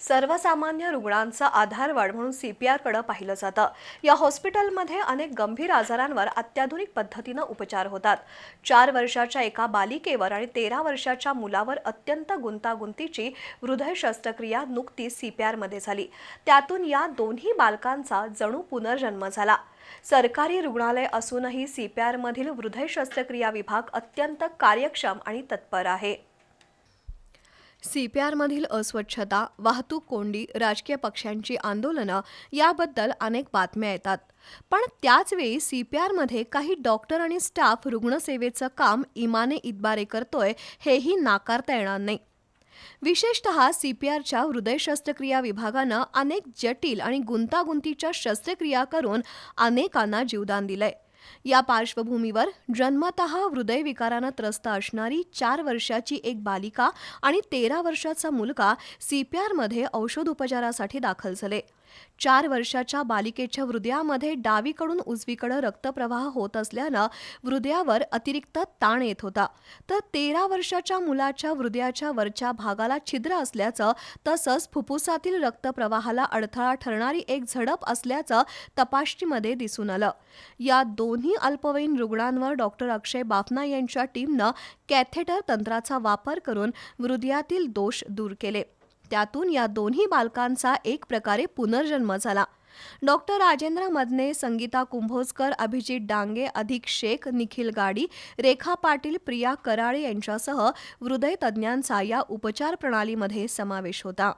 सर्वसामान्य रुग्णांचा आधारवाढ म्हणून सी पी आरकडं पाहिलं जातं. या हॉस्पिटलमध्ये अनेक गंभीर आजारांवर अत्याधुनिक पद्धतीनं उपचार होतात. चार वर्षाच्या एका बालिकेवर आणि तेरा वर्षाच्या मुलावर अत्यंत गुंतागुंतीची हृदय शस्त्रक्रिया नुकतीच सी पी आरमध्ये झाली. त्यातून या दोन्ही बालकांचा जणू पुनर्जन्म झाला. सरकारी रुग्णालय असूनही सी पी आरमधील हृदय शस्त्रक्रिया विभाग अत्यंत कार्यक्षम आणि तत्पर आहे. सीपीआरमधील अस्वच्छता वाहतूक कोंडी राजकीय पक्षांची आंदोलनं याबद्दल अनेक बातम्या येतात. पण त्याचवेळी सीपीआरमध्ये काही डॉक्टर आणि स्टाफ रुग्णसेवेचं काम इमाने इतबारे करतोय हेही नाकारता येणार नाही. विशेषत सीपीआरच्या हृदय शस्त्रक्रिया विभागानं अनेक जटिल आणि गुंतागुंतीच्या शस्त्रक्रिया करून अनेकांना जीवदान दिलंय. या पार्श्वभूमीवर जन्मत हृदयविकारानं त्रस्त असणारी चार वर्षाची एक बालिका आणि तेरा वर्षाचा मुलगा सीपीआरमध्ये औषधोपचारासाठी दाखल झाले. चार वर्षाच्या बालिकेच्या हृदयामध्ये डावीकडून उजवीकडे रक्तप्रवाह होत असल्यानं हृदयावर अतिरिक्त ताण येत होता. तर तेरा वर्षाच्या मुलाच्या हृदयाच्या वरच्या भागाला छिद्र असल्याचं तसंच फुफ्फुसातील रक्तप्रवाहाला अडथळा ठरणारी एक झडप असल्याचं तपासणीमध्ये दिसून आलं. या दोन्ही अल्पवयीन रुग्णांवर डॉक्टर अक्षय बाफना यांच्या टीमनं कॅथेटर तंत्राचा वापर करून हृदयातील दोष दूर केले. त्यातून या दोन्ही बालकांचा एक प्रकारे पुनर्जन्म झाला. डॉक्टर राजेंद्र मदने संगीता कुंभोजकर अभिजित डांगे अधिक शेख निखिल गाडी रेखा पाटील प्रिया कराळे यांच्यासह हृदयतज्ज्ञांचा या उपचार प्रणालीमध्ये समावेश होता.